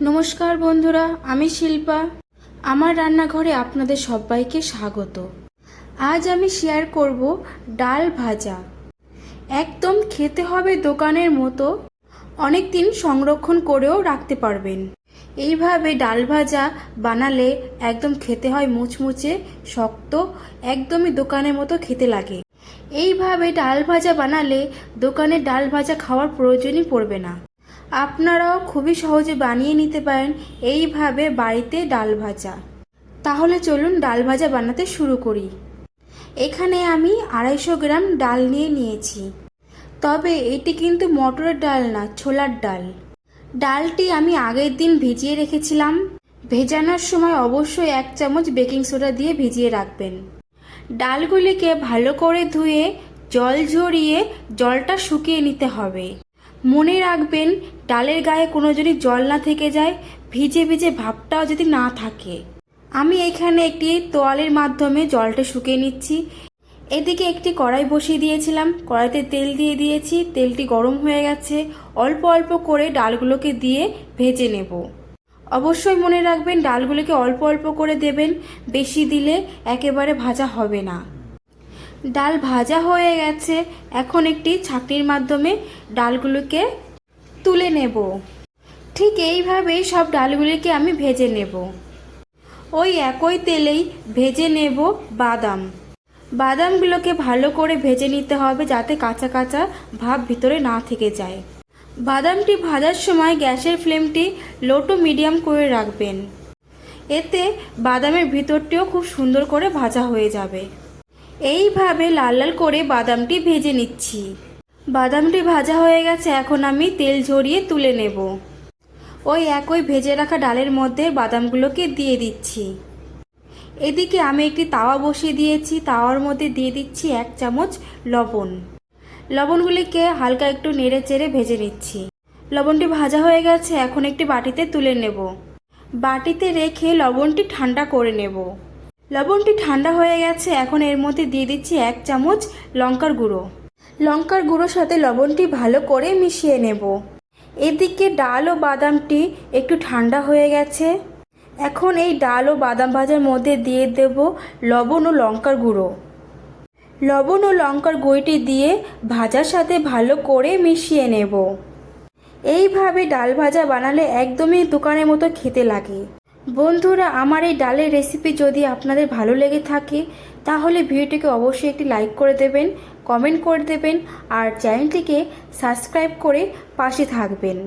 নমস্কার বন্ধুরা, আমি শিল্পা। আমার রান্নাঘরে আপনাদের সবাইকে স্বাগত। আজ আমি শেয়ার করব ডাল ভাজা। একদম খেতে হবে দোকানের মতো অনেক দিন সংরক্ষণ করেও রাখতে পারবেন। এইভাবে ডাল ভাজা বানালে একদম খেতে হয় মুচমুচে, শক্ত, একদমই দোকানের মতো খেতে লাগে। এইভাবে ডাল ভাজা বানালে দোকানে ডাল ভাজা খাওয়ার প্রয়োজনই পড়বে না। আপনারাও খুবই সহজে বানিয়ে নিতে পারেন এইভাবে বাড়িতে ডাল ভাজা। তাহলে চলুন ডাল ভাজা বানাতে শুরু করি। এখানে আমি আড়াইশো গ্রাম ডাল নিয়ে নিয়েছি। তবে এটি কিন্তু মটরের ডাল না, ছোলার ডাল। ডালটি আমি আগের দিন ভিজিয়ে রেখেছিলাম। ভেজানোর সময় অবশ্যই এক চামচ বেকিং সোডা দিয়ে ভিজিয়ে রাখবেন। ডালগুলিকে ভালো করে ধুয়ে জল ঝরিয়ে জলটা শুকিয়ে নিতে হবে। মনে রাখবেন, ডালের গায়ে কোনো যদি জল না থেকে যায়, ভিজে ভিজে ভাবটাও যদি না থাকে। আমি এখানে একটি তোয়ালের মাধ্যমে জলটা শুকিয়ে নিচ্ছি। এদিকে একটি কড়াই বসিয়ে দিয়েছিলাম। কড়াইতে তেল দিয়ে দিয়েছি। তেলটি গরম হয়ে গেছে। অল্প অল্প করে ডালগুলোকে দিয়ে ভেজে নেব। অবশ্যই মনে রাখবেন, ডালগুলোকে অল্প অল্প করে দেবেন। বেশি দিলে একেবারে ভাজা হবে না। ডাল ভাজা হয়ে গেছে। এখন একটি ছাঁকনির মাধ্যমে ডালগুলোকে তুলে নেব। ঠিক এইভাবেই সব ডালগুলিকে আমি ভেজে নেব। ওই একই তেলেই ভেজে নেব বাদাম। বাদামগুলোকে ভালো করে ভেজে নিতে হবে যাতে কাঁচা কাঁচা ভাব ভিতরে না থেকে যায়। বাদামটি ভাজার সময় গ্যাসের ফ্লেমটি লো টু মিডিয়াম করে রাখবেন। এতে বাদামের ভিতরটিও খুব সুন্দর করে ভাজা হয়ে যাবে। এইভাবে লাল লাল করে বাদামটি ভেজে নিচ্ছি। বাদামটি ভাজা হয়ে গেছে, এখন আমি তেল ঝরিয়ে তুলে নেব। ওই একই ভেজে রাখা ডালের মধ্যে বাদামগুলোকে দিয়ে দিচ্ছি। এদিকে আমি একটি তাওয়া বসিয়ে দিয়েছি, তাওয়ার মধ্যে দিয়ে দিচ্ছি এক চামচ লবণ। লবণগুলিকে হালকা একটু নেড়ে চেড়ে ভেজে নিচ্ছি। লবণটি ভাজা হয়ে গেছে, এখন একটি বাটিতে তুলে নেব। বাটিতে রেখে লবণটি ঠান্ডা করে নেব। লবণটি ঠান্ডা হয়ে গেছে, এখন এর মধ্যে দিয়ে দিচ্ছি এক চামচ লঙ্কার গুঁড়ো। লঙ্কার গুঁড়োর সাথে লবণটি ভালো করে মিশিয়ে নেব। এদিকে ডাল ও বাদামটি একটু ঠান্ডা হয়ে গেছে। এখন এই ডাল ও বাদাম ভাজার মধ্যে দিয়ে দেব লবণ ও লঙ্কার গুঁড়ো। লবণ ও লঙ্কার গুঁড়িটি দিয়ে ভাজার সাথে ভালো করে মিশিয়ে নেব। এইভাবে ডাল ভাজা বানালে একদমই দোকানের মতো খেতে লাগে। বন্ধুরা, আমার এই ডালের রেসিপি যদি আপনাদের ভালো লেগে থাকে, তাহলে ভিডিওটিকে অবশ্যই একটি লাইক করে দেবেন কমেন্ট করে দেবেন, আর চ্যানেলটিকে সাবস্ক্রাইব করে পাশে থাকবেন।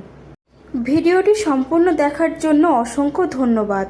ভিডিওটি সম্পূর্ণ দেখার জন্য অসংখ্য ধন্যবাদ।